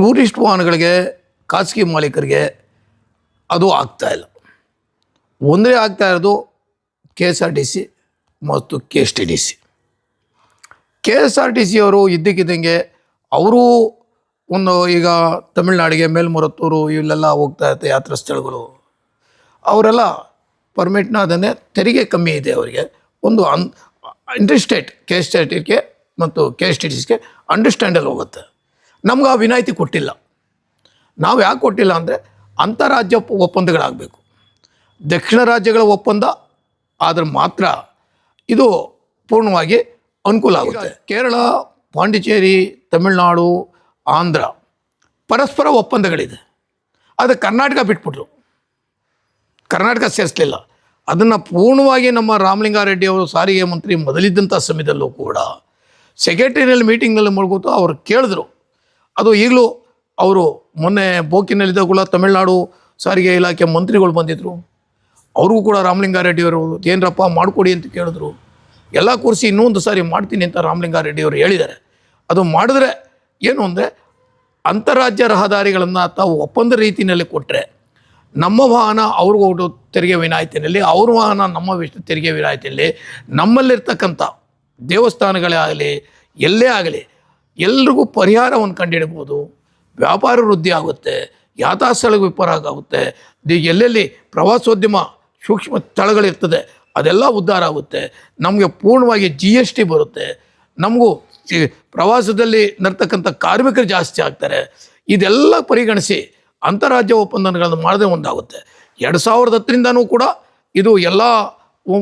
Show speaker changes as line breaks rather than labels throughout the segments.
Tourist ವಾಹನಗಳಿಗೆ ಖಾಸಗಿ ಮಾಲೀಕರಿಗೆ ಅದು ಆಗ್ತಾ ಇಲ್ಲ. ಒಂದೇ ಆಗ್ತಾ ಇರೋದು K S R T C ಮತ್ತು K S T D C K S R T C ಅವರು ಇದ್ದಕ್ಕಿದ್ದಂಗೆ ಅವರು ಒಂದು ಈಗ ತಮಿಳ್ನಾಡಿಗೆ ಮೇಲ್ಮುರತ್ತೂರು ಇಲ್ಲೆಲ್ಲ ಹೋಗ್ತಾ ಇರುತ್ತೆ ಯಾತ್ರಾ ಸ್ಥಳಗಳು. ಅವರೆಲ್ಲ ಪರ್ಮಿಟ್ನ ಅದನ್ನೇ ತೆರಿಗೆ ಕಮ್ಮಿ ಇದೆ ಅವರಿಗೆ. ಒಂದು an interstate K S T ಟಿಗೆ ಮತ್ತು ಕೆ ಎಸ್ ಟಿ ಡಿ ಸಿಗೆ ಅಂಡರ್ಸ್ಟ್ಯಾಂಡಲ್ಲಿ ಹೋಗುತ್ತೆ. ನಮ್ಗೆ ಆ ವಿನಾಯಿತಿ ಕೊಟ್ಟಿಲ್ಲ. ನಾವು ಯಾಕೆ ಕೊಟ್ಟಿಲ್ಲ ಅಂದರೆ ಅಂತಾರಾಜ್ಯ ಒಪ್ಪಂದಗಳಾಗಬೇಕು. ದಕ್ಷಿಣ ರಾಜ್ಯಗಳ ಒಪ್ಪಂದ ಆದರೆ ಮಾತ್ರ ಇದು ಪೂರ್ಣವಾಗಿ ಅನುಕೂಲ ಆಗುತ್ತೆ. ಕೇರಳ, ಪಾಂಡಿಚೇರಿ, ತಮಿಳುನಾಡು, ಆಂಧ್ರ ಪರಸ್ಪರ ಒಪ್ಪಂದಗಳಿದೆ. ಅದು ಕರ್ನಾಟಕ ಬಿಟ್ಬಿಟ್ರು. ಕರ್ನಾಟಕ ಸೇರಿಸಲಿಲ್ಲ. ಅದನ್ನು ಪೂರ್ಣವಾಗಿ ನಮ್ಮ ರಾಮಲಿಂಗಾರೆಡ್ಡಿ ಅವರು ಸಾರಿಗೆ ಮಂತ್ರಿ ಮೊದಲಿದ್ದಂಥ ಸಮಯದಲ್ಲೂ ಕೂಡ ಸೆಕ್ರೆಟರಿಯಲ್ಲಿ ಮೀಟಿಂಗ್ನಲ್ಲಿ ಮುಳುಗುತ್ತೋ ಅವರು ಕೇಳಿದ್ರು. ಅದು ಈಗಲೂ ಅವರು ಮೊನ್ನೆ ಬೋಕಿನಲ್ಲಿದ್ದ ಕೂಡ ತಮಿಳುನಾಡು ಸಾರಿಗೆ ಇಲಾಖೆ ಮಂತ್ರಿಗಳು ಬಂದಿದ್ದರು ಅವ್ರಿಗೂ ಕೂಡ ರಾಮಲಿಂಗಾರೆಡ್ಡಿಯವರು ಏನರಪ್ಪ ಮಾಡಿಕೊಡಿ ಅಂತ ಕೇಳಿದ್ರು. ಎಲ್ಲ ಕೂರಿಸಿ ಇನ್ನೊಂದು ಸಾರಿ ಮಾಡ್ತೀನಿ ಅಂತ ರಾಮಲಿಂಗಾರೆಡ್ಡಿಯವರು ಹೇಳಿದ್ದಾರೆ. ಅದು ಮಾಡಿದ್ರೆ ಏನು ಅಂದರೆ ಅಂತಾರಾಜ್ಯ ರಹದಾರಿಗಳನ್ನು ತಾವು ಒಪ್ಪಂದ ರೀತಿಯಲ್ಲಿ ಕೊಟ್ಟರೆ ನಮ್ಮ ವಾಹನ ಅವ್ರಿಗೆ ತೆರಿಗೆ ವಿನಾಯಿತಿನಲ್ಲಿ ಅವ್ರ ವಾಹನ ನಮ್ಮ ವಿಷ್ಣು ತೆರಿಗೆ ವಿನಾಯಿತಿಯಲ್ಲಿ ನಮ್ಮಲ್ಲಿರ್ತಕ್ಕಂಥ ದೇವಸ್ಥಾನಗಳೇ ಆಗಲಿ, ಎಲ್ಲೇ ಆಗಲಿ ಎಲ್ರಿಗೂ ಪರಿಹಾರವನ್ನು ಕಂಡುಹಿಡ್ಬೋದು ವ್ಯಾಪಾರ ವೃದ್ಧಿ ಆಗುತ್ತೆ ಯಾತಾಸ್ಥಳ ವಿಪರ ಆಗುತ್ತೆ ಎಲ್ಲೆಲ್ಲಿ ಪ್ರವಾಸೋದ್ಯಮ ಸೂಕ್ಷ್ಮ ಸ್ಥಳಗಳಿರ್ತದೆ, ಅದೆಲ್ಲ ಉದ್ಧಾರ ಆಗುತ್ತೆ. ನಮಗೆ ಪೂರ್ಣವಾಗಿ ಜಿ ಎಸ್ ಟಿ ಬರುತ್ತೆ. ನಮಗೂ ಪ್ರವಾಸದಲ್ಲಿ ನರ್ತಕ್ಕಂಥ ಕಾರ್ಮಿಕರು ಜಾಸ್ತಿ ಆಗ್ತಾರೆ. ಇದೆಲ್ಲ ಪರಿಗಣಿಸಿ ಅಂತಾರಾಜ್ಯ ಒಪ್ಪಂದಗಳನ್ನು ಮಾಡದೆ ಒಂದಾಗುತ್ತೆ. ಎರಡು ಸಾವಿರದ ಹತ್ತರಿಂದನೂ ಕೂಡ ಇದು ಎಲ್ಲ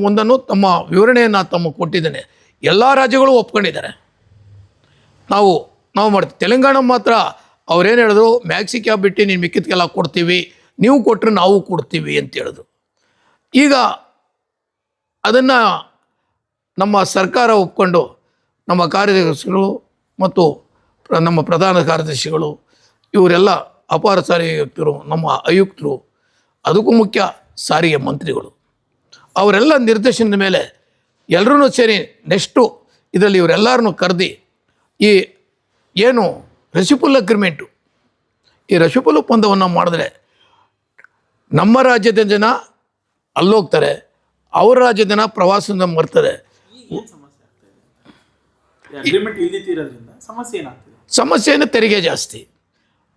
ಒಂದನ್ನು ತಮ್ಮ ವಿವರಣೆಯನ್ನು ತಮ್ಮ ಕೊಟ್ಟಿದ್ದೇನೆ. ಎಲ್ಲ ರಾಜ್ಯಗಳು ಒಪ್ಕೊಂಡಿದ್ದಾರೆ. ನಾವು ನಾವು ಮಾಡ್ತೀವಿ. ತೆಲಂಗಾಣ ಮಾತ್ರ ಅವ್ರೇನು ಹೇಳಿದ್ರು ಮ್ಯಾಕ್ಸಿ ಕ್ಯಾಬ್ ಬಿಟ್ಟು ನೀನು ಮಿಕ್ಕಿದ್ಕೆಲ್ಲ ಕೊಡ್ತೀವಿ, ನೀವು ಕೊಟ್ಟರೆ ನಾವು ಕೊಡ್ತೀವಿ ಅಂತ ಹೇಳಿದ್ರು. ಈಗ ಅದನ್ನು ನಮ್ಮ ಸರ್ಕಾರ ಒಪ್ಕೊಂಡು ನಮ್ಮ ಕಾರ್ಯದರ್ಶಿಗಳು ಮತ್ತು ನಮ್ಮ ಪ್ರಧಾನ ಕಾರ್ಯದರ್ಶಿಗಳು, ಇವರೆಲ್ಲ ಅಪಾರ ಸಾರಿಗೆ ಆಯುಕ್ತರು ನಮ್ಮ ಆಯುಕ್ತರು, ಅದಕ್ಕೂ ಮುಖ್ಯ ಸಾರಿಗೆ ಮಂತ್ರಿಗಳು. ಅವರೆಲ್ಲ ನಿರ್ದೇಶನದ ಮೇಲೆ ಎಲ್ಲರೂ ಸೇರಿ ನೆಕ್ಸ್ಟು ಇದರಲ್ಲಿ ಇವರೆಲ್ಲರನ್ನು ಕರೆದಿ ಈ ಏನು ರೆಸಿಪುಲ್ ಅಗ್ರಿಮೆಂಟು ಈ ರೆಸಿಪುಲ್ ಒಪ್ಪಂದವನ್ನು ಮಾಡಿದ್ರೆ ನಮ್ಮ ರಾಜ್ಯದ ಜನ ಅಲ್ಲೋಗ್ತಾರೆ ಅವ್ರ ರಾಜ್ಯದ ಜನ ಪ್ರವಾಸದಿಂದ ಬರ್ತಾರೆ
ಸಮಸ್ಯೆನ ಸಮಸ್ಯೆ
ಸಮಸ್ಯೆನೇ ತೆರಿಗೆ ಜಾಸ್ತಿ.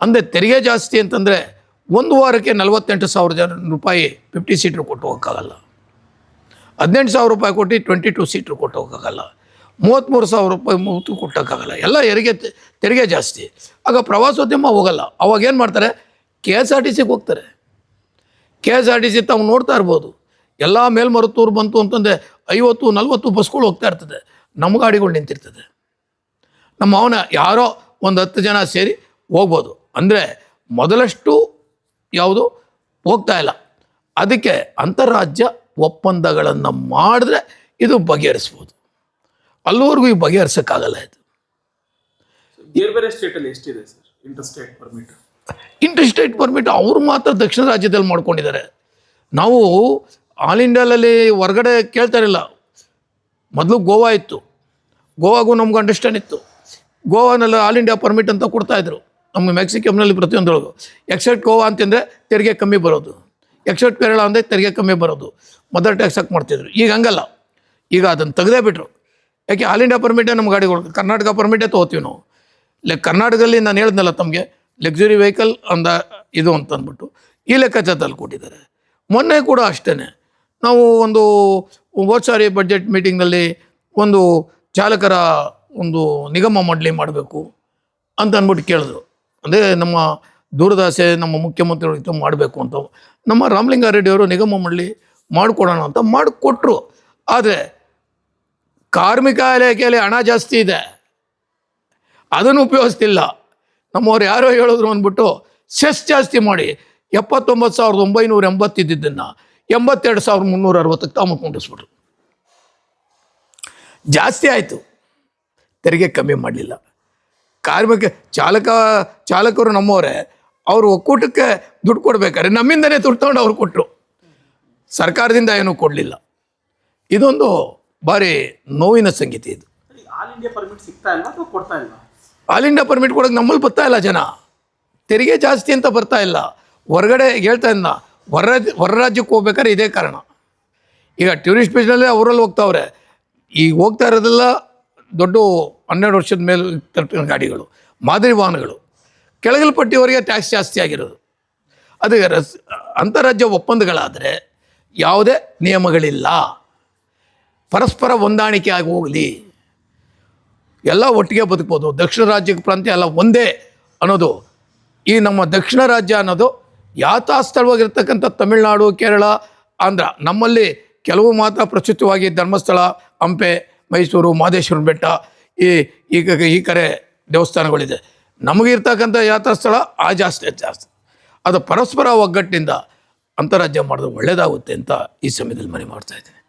ಅಂದರೆ ತೆರಿಗೆ ಜಾಸ್ತಿ ಅಂತಂದರೆ ಒಂದು ವಾರಕ್ಕೆ ನಲವತ್ತೆಂಟು ಸಾವಿರ ಜನ ರೂಪಾಯಿ ಫಿಫ್ಟಿ ಸೀಟ್ರ್ ಕೊಟ್ಟು ಹೋಗೋಕ್ಕಾಗಲ್ಲ. ಹದಿನೆಂಟು ಸಾವಿರ ರೂಪಾಯಿ ಕೊಟ್ಟು ಟ್ವೆಂಟಿ ಟು ಸೀಟ್ರ್ ಕೊಟ್ಟು ಹೋಗೋಕ್ಕಾಗಲ್ಲ. ಮೂವತ್ತ್ಮೂರು ಸಾವಿರ ರೂಪಾಯಿ ಮೂವತ್ತು ಕೊಟ್ಟಕ್ಕಾಗಲ್ಲ. ಎಲ್ಲ ಹೆರಿಗೆ ತೆರಿಗೆ ಜಾಸ್ತಿ. ಆಗ ಪ್ರವಾಸೋದ್ಯಮ ಹೋಗಲ್ಲ. ಅವಾಗ ಏನು ಮಾಡ್ತಾರೆ? ಕೆ ಎಸ್ ಆರ್ ಟಿ ಸಿಗೆ ಹೋಗ್ತಾರೆ. K S R T C ತಾವು ನೋಡ್ತಾ ಇರ್ಬೋದು. ಎಲ್ಲ ಮೇಲ್ಮರುತ್ತೂರು ಬಂತು ಅಂತಂದರೆ ಐವತ್ತು, ನಲ್ವತ್ತು ಬಸ್ಗಳು ಹೋಗ್ತಾ ಇರ್ತದೆ. ನಮ್ಮ ಗಾಡಿಗಳು ನಿಂತಿರ್ತದೆ. ನಮ್ಮ ಅವನ ಯಾರೋ ಒಂದು ಹತ್ತು ಜನ ಸೇರಿ ಹೋಗ್ಬೋದು. ಅಂದರೆ ಮೊದಲಷ್ಟು ಯಾವುದು ಹೋಗ್ತಾ ಇಲ್ಲ. ಅದಕ್ಕೆ ಅಂತಾರಾಜ್ಯ ಒಪ್ಪಂದಗಳನ್ನು ಮಾಡಿದ್ರೆ ಇದು ಬಗೆಹರಿಸ್ಬೋದು. ಅಲ್ಲಿವರೆಗೂ ಈ ಬಗೆಹರಿಸೋಕ್ಕಾಗಲ್ಲ ಇದು.
ಬೇರೆ ಬೇರೆ ಸ್ಟೇಟಲ್ಲಿ ಎಷ್ಟಿದೆ sir inter state permit
interstate permit ಅವರು ಮಾತ್ರ ದಕ್ಷಿಣ ರಾಜ್ಯದಲ್ಲಿ ಮಾಡ್ಕೊಂಡಿದ್ದಾರೆ. ನಾವು ಆಲ್ ಇಂಡಿಯಾದಲ್ಲಿ ಹೊರಗಡೆ ಕೇಳ್ತಾ ಇರಲಿಲ್ಲ. ಮೊದಲು ಗೋವಾ ಇತ್ತು. ಗೋವಾಗೂ ನಮ್ಗೆ ಅಂಡರ್ಸ್ಟ್ಯಾಂಡ್ ಇತ್ತು. ಗೋವಾನಲ್ಲಿ ಆಲ್ ಇಂಡಿಯಾ ಪರ್ಮಿಟ್ ಅಂತ ಕೊಡ್ತಾಯಿದ್ರು ನಮಗೆ ಮೆಕ್ಸಿಕಮ್ನಲ್ಲಿ ಪ್ರತಿಯೊಂದರೊಳಗು. ಎಕ್ಸೆಪ್ಟ್ ಗೋವಾ ಅಂತಂದರೆ ತೆರಿಗೆ ಕಮ್ಮಿ ಬರೋದು. ಎಕ್ಸೆಪ್ಟ್ ಕೇರಳ ಅಂದರೆ ತೆರಿಗೆ ಕಮ್ಮಿ ಬರೋದು. ಮದರ್ ಟ್ಯಾಕ್ಸ್ ಹಾಕಿ ಮಾಡ್ತಿದ್ರು. ಈಗ ಹಂಗಲ್ಲ. ಈಗ ಅದನ್ನು ತೆಗೆದೇ ಬಿಟ್ರು. ಯಾಕೆ ಆಲ್ ಇಂಡಿಯಾ ಪರ್ಮಿಟೇ ನಮ್ಮ ಗಾಡಿಗಳು ಕರ್ನಾಟಕ ಪರ್ಮಿಟೇ ತೊಗೋತೀವಿ ನಾವು. ಇಲ್ಲ ಕರ್ನಾಟಕದಲ್ಲಿ ನಾನು ಹೇಳಿದ್ನಲ್ಲ ತಮಗೆ ಲಕ್ಸುರಿ ವೆಹಿಕಲ್ ಅಂದ ಇದು ಅಂತ ಅಂದ್ಬಿಟ್ಟು ಈ ಲೆಕ್ಕಾಚಾರದಲ್ಲಿ ಕೊಟ್ಟಿದ್ದಾರೆ. ಮೊನ್ನೆ ಕೂಡ ಅಷ್ಟೇ ನಾವು ಒಂದು ಹೋದ ಸಾರಿ ಬಡ್ಜೆಟ್ ಮೀಟಿಂಗ್ನಲ್ಲಿ ಒಂದು ಚಾಲಕರ ಒಂದು ನಿಗಮ ಮಂಡಳಿ ಮಾಡಬೇಕು ಅಂತ ಅಂದ್ಬಿಟ್ಟು ಕೇಳಿದ್ರು. ಅಂದರೆ ನಮ್ಮ ದೂರದಾಸೆ, ನಮ್ಮ ಮುಖ್ಯಮಂತ್ರಿಗಳು ಮಾಡಬೇಕು ಅಂತ. ನಮ್ಮ ರಾಮಲಿಂಗಾರೆಡ್ಡಿಯವರು ನಿಗಮ ಮಂಡಳಿ ಮಾಡಿಕೊಡೋಣ ಅಂತ ಮಾಡಿಕೊಟ್ರು. ಆದರೆ ಕಾರ್ಮಿಕ ಇಲಾಖೆಯಲ್ಲಿ ಹಣ ಜಾಸ್ತಿ ಇದೆ. ಅದನ್ನು ಉಪಯೋಗಿಸ್ತಿಲ್ಲ. ನಮ್ಮವ್ರು ಯಾರೋ ಹೇಳಿದ್ರು ಅಂದ್ಬಿಟ್ಟು ಸೆಸ್ ಜಾಸ್ತಿ ಮಾಡಿ. ಎಪ್ಪತ್ತೊಂಬತ್ತು ಸಾವಿರದ ಒಂಬೈನೂರ ಎಂಬತ್ತಿದ್ದನ್ನು ಎಂಬತ್ತೆರಡು ಸಾವಿರದ ಮುನ್ನೂರ ಅರವತ್ತಕ್ಕೆ ತಾವು ಕೊಂಡಿಸ್ಬಿಟ್ರು ಜಾಸ್ತಿ ಆಯಿತು. ತೆರಿಗೆ ಕಮ್ಮಿ ಮಾಡಲಿಲ್ಲ. ಕಾರ್ಮಿಕ ಚಾಲಕ, ಚಾಲಕರು ನಮ್ಮವರೇ, ಅವರು ಒಕ್ಕೂಟಕ್ಕೆ ದುಡ್ಡು ಕೊಡ್ಬೇಕಾದ್ರೆ ನಮ್ಮಿಂದನೇ ದುಡ್ಡು ತಗೊಂಡು ಅವ್ರು ಕೊಟ್ಟರು ಸರ್ಕಾರದಿಂದ ಏನೂ ಕೊಡಲಿಲ್ಲ. ಇದೊಂದು ಭಾರಿ ನೋವಿನ ಸಂಗೀತ ಇದು.
ಆಲ್ ಇಂಡಿಯಾ ಪರ್ಮಿಟ್ ಸಿಗ್ತಾ ಇಲ್ಲ ಅಥವಾ ಕೊಡ್ತಾ ಇಲ್ಲ
ಆಲ್ ಇಂಡಿಯಾ ಪರ್ಮಿಟ್ ಕೊಡೋಕೆ ನಮ್ಮಲ್ಲಿ ಬರ್ತಾ ಇಲ್ಲ ಜನ. ತೆರಿಗೆ ಜಾಸ್ತಿ ಅಂತ ಬರ್ತಾ ಇಲ್ಲ. ಹೊರಗಡೆ ಹೇಳ್ತಾ ಇಲ್ಲ ಹೊರ ಹೊರ ರಾಜ್ಯಕ್ಕೆ ಹೋಗ್ಬೇಕಾದ್ರೆ ಇದೇ ಕಾರಣ. ಈಗ ಟೂರಿಸ್ಟ್ ಪ್ಲೇಸ್ನಲ್ಲೇ ಅವರಲ್ಲಿ ಹೋಗ್ತಾವ್ರೆ. ಈಗ ಹೋಗ್ತಾ ಇರೋದೆಲ್ಲ ದೊಡ್ಡ ಹನ್ನೆರಡು ವರ್ಷದ ಮೇಲೆ ತರ್ಪಿನ ಗಾಡಿಗಳು ಮಾದರಿ ವಾಹನಗಳು. ಕೆಳಗಲ್ಪಟ್ಟಿಯವರಿಗೆ ಟ್ಯಾಕ್ಸ್ ಜಾಸ್ತಿ ಆಗಿರೋದು. ಅದು ರಸ್ ಅಂತಾರಾಜ್ಯ ಒಪ್ಪಂದಗಳಾದರೆ ಯಾವುದೇ ನಿಯಮಗಳಿಲ್ಲ. ಪರಸ್ಪರ ಹೊಂದಾಣಿಕೆ ಆಗಿ ಹೋಗಲಿ. ಎಲ್ಲ ಒಟ್ಟಿಗೆ ಬದುಕ್ಬೋದು. ದಕ್ಷಿಣ ರಾಜ್ಯ ಪ್ರಾಂತ್ಯ ಎಲ್ಲ ಒಂದೇ ಅನ್ನೋದು. ಈ ನಮ್ಮ ದಕ್ಷಿಣ ರಾಜ್ಯ ಅನ್ನೋದು ಯಾಥಾಸ್ಥಳವಾಗಿರ್ತಕ್ಕಂಥ ತಮಿಳುನಾಡು, ಕೇರಳ, ಆಂಧ್ರ. ನಮ್ಮಲ್ಲಿ ಕೆಲವು ಮಾತ್ರ ಪ್ರಸ್ತುತವಾಗಿ ಧರ್ಮಸ್ಥಳ, ಹಂಪೆ, ಮೈಸೂರು ಮಾದೇಶ್ವರನ ಬೆಟ್ಟ ಈ ಈಗ ಈ ಕಡೆ ದೇವಸ್ಥಾನಗಳಿದೆ. ನಮಗಿರ್ತಕ್ಕಂಥ ಯಾತ್ರಾಸ್ಥಳ ಆ ಜಾಸ್ತಿ ಜಾಸ್ತಿ. ಅದು ಪರಸ್ಪರ ಒಗ್ಗಟ್ಟಿನಿಂದ ಅಂತಾರಾಜ್ಯ ಮಾಡಿದ್ರೆ ಒಳ್ಳೆಯದಾಗುತ್ತೆ ಅಂತ ಈ ಸಮಯದಲ್ಲಿ ಮನೆ ಮಾಡ್ತಾ ಇದ್ದೀನಿ.